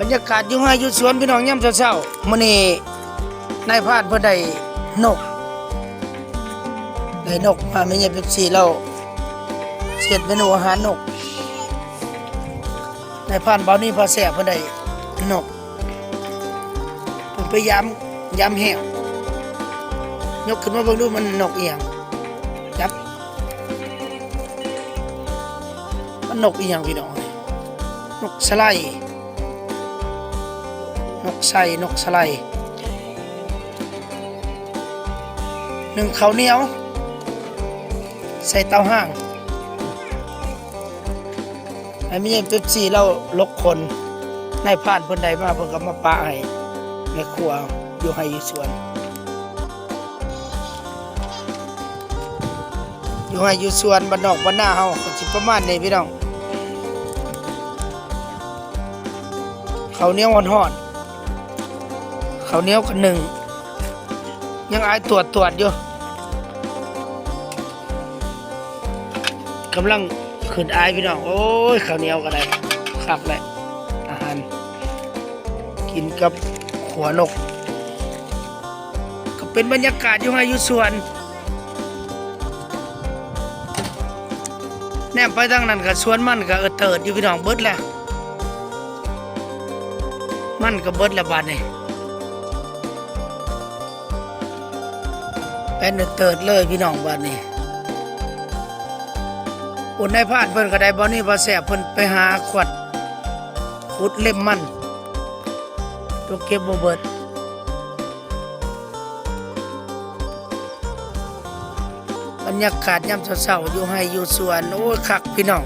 บรรยากาศอยู่ให้อยู่สวนพี่น้องย่ำเช้าๆมื้อนี้นายพานเพิ่นได้นกได้นกมาไม่ใช่เป๊ปซี่เราเสียดเมนูอาหารนกนายพานเบานี่พอแซ่บเพิ่นได้นกเพิ่นไปยามยามแห้งยกขึ้นมาเบิ่งดูมันนกเอียงจับมันนกอียงพี่น้องนกสไลด์ กใส่นกสไลหนึ่งข้าวเหนียว ใส่เตาห้างไอ้ไม่ใช่เป๊ปซี่เราลกคนในายผ่านเพิ่นใดมาเพิ่นก็มาปะให้ในครัวอยู่ให้อยู่สวน อยู่ให้อยู่สวนบ้านนอกบ้านหน้าเฮาก็สิประมาณนี้พี่น้องข้าวเหนียวห่อน ข้าวเหนียวกันหนึ่ง ยังอายตรวจตรวจอยู่กำลังขึ้นอายพี่น้อง โอ้ยข้าวเหนียวก็ได้คักแหละอาหาร กินกับหัวนก ก็เป็นบรรยากาศอยู่ไงอยู่สวน แนมไปทางนั้นก็สวนมันก็เออเติดอยู่พี่น้องเบิดแหละมันก็เบิดละบาดนี่ เป็นเติดเลยพี่น้องบาดนี่อุ่นในพาดเพิ่นก็ได้บ่นี่บ่แสบเพิ่นไปหาขวดขุดเล่มมันตัวเก็บบ่เบิดบรรยากาศยามเช้าๆอยู่ให้อยู่สวน โอ้ยคักพี่น้อง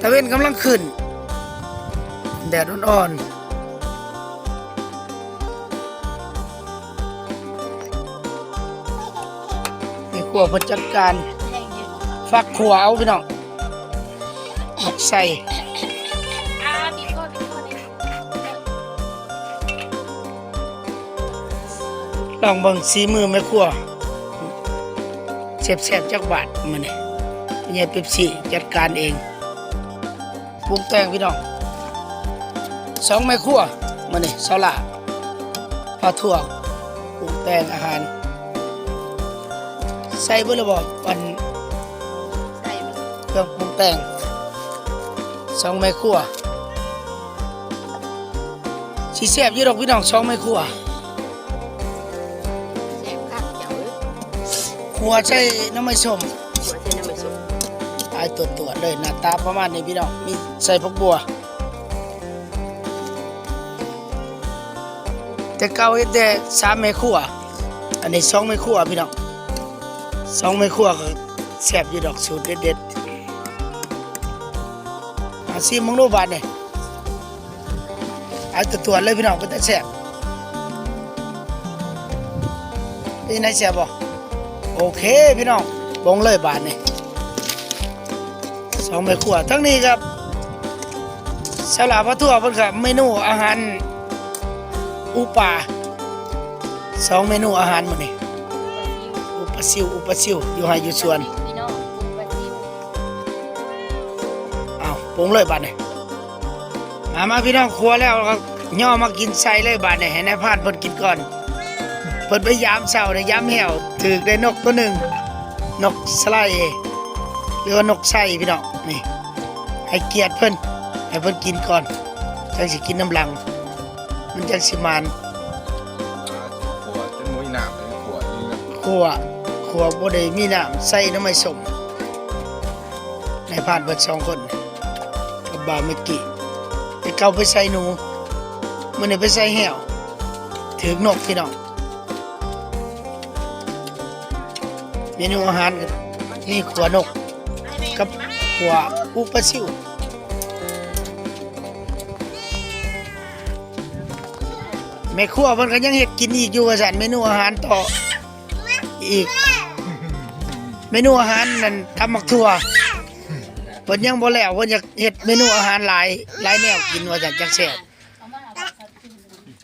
ตะเวนกำลังขึ้น แดดอ่อนๆ ขัวประจัดการฟักขัวเอาพี่น้องหมกใส่ลองเบิ่งสีมือแม่ขัวเสียบๆบจักบาทมันนี่ไม่ใช่เป๊ปซี่จัดการเองปรุงแต่งพี่น้องสองแม่ครัวมันนี่ซาลาปลาถั่วปรุงแต่งอาหาร ใส่เบอร์ระบอกปันใส่มันเครื่องปรุงแต่งสองแม่ครัวสีแซ่บอยี่ดอกพี่น้องสองแม่ครัวแซ่บคักเจ้าเอ้ยครัวใช้น้ำมันส้มหัวเส้นน้ำมันสุกตายตัวตัวๆเลยหน้าตาประมาณนี้พี่น้องมีใส่ผักบัว แต่เก่าเฮ็ดแต่สามแม่ครัวอันนี้สองแม่ครัวพี่น้อง สองแม่ครัวก็แซ่บอยู่ดอกสูตรเด็ดๆอาซีมึงรู้บาดนี่เอาตัวตัวเลยพี่น้องก็แต่แซ่บเป็นยังไงแซ่บบ่โอเคพี่น้องบงเลยบาดนี่สองแม่ครัวทั้งนี้ครับสลับพระทั่วเพิ่นครับเมนูอาหารอุปาสองเมนูอาหารมื้อนี้ ปซิวอุปซิวอยู่ให้อยู่สวนพี่น้องปลาซิวอ้าวปรุงเลยบาดนี้มามาพี่น้องครัวแล้วก็ย่อมากินใส่เลยบาดนี้ให้นายพานเพิ่นกินก่อนเพิ่นไปยามเช้าได้ยามแหวถือได้นกตัวหนึ่งนกสไลด์หรือว่านกไส้พี่น้องนี่ให้เกียรติเพิ่นให้เพิ่นกินก่อนจังสิกินน้ำลัง มันจังสิมาน ขวดจนมุ้ยหนามเลยขวดนี่นะขัว ขัวบ่ได้มีน้ำใส่น้ำไม่สมในผ่านเบิดสองคนกับบาเมกกี้ไปเก่าไปใส่หนูมื้อนี้ไปใส่แหวถือนกพี่น้องเมนูอาหารก็มีขัวนก กับขัวปูปลาซิวแม่ครัวเพิ่นก็ยังเฮ็ดกินอีกอยู่ว่าซั่นเมนูอาหารต่ออีก เมนูอาหารนั่นทำหมักทั่วเพิ่นยังบ่แล้วเพิ่นอยากเฮ็ดเมนูอาหารหลายหลายแนวกินว่าซั่นจังแซ่บ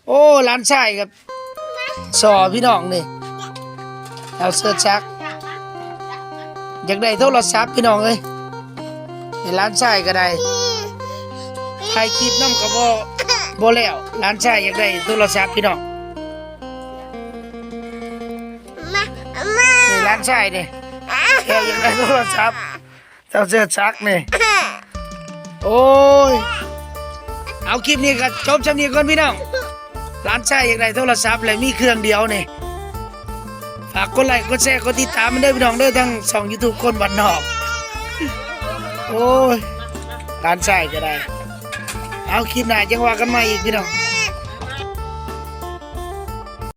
โอ้ร้านชายครับสอพี่น้องนี่เอาเสื้อซัก อยากได้โทรศัพท์พี่น้องเอ้ยให้ร้านชายก็ได้อยถ่ายคลิปน้ำก็บ่บ่แล้วร้านชายอยากได้โทรศัพท์พี่น้องนี่ร้านชายนี่ แกอยากได้โทรศัพท์เจ้าเสื้อชักนี่ โอ้ย เอาคลิปนี้ก็จบจำนี้ก่อนพี่น้องร้านชายอยากได้โทรศัพท์เลยมีเครื่องเดียวนี่ฝากกดไลค์กดแชร์กดติดตามมันได้พี่น้องด้วยทั้งสอง YouTube คนบ้านนอก โอ้ยร้านชายก็ได้ เอาคลิปหน้าจังว่ากันม่อีกพี่น้อง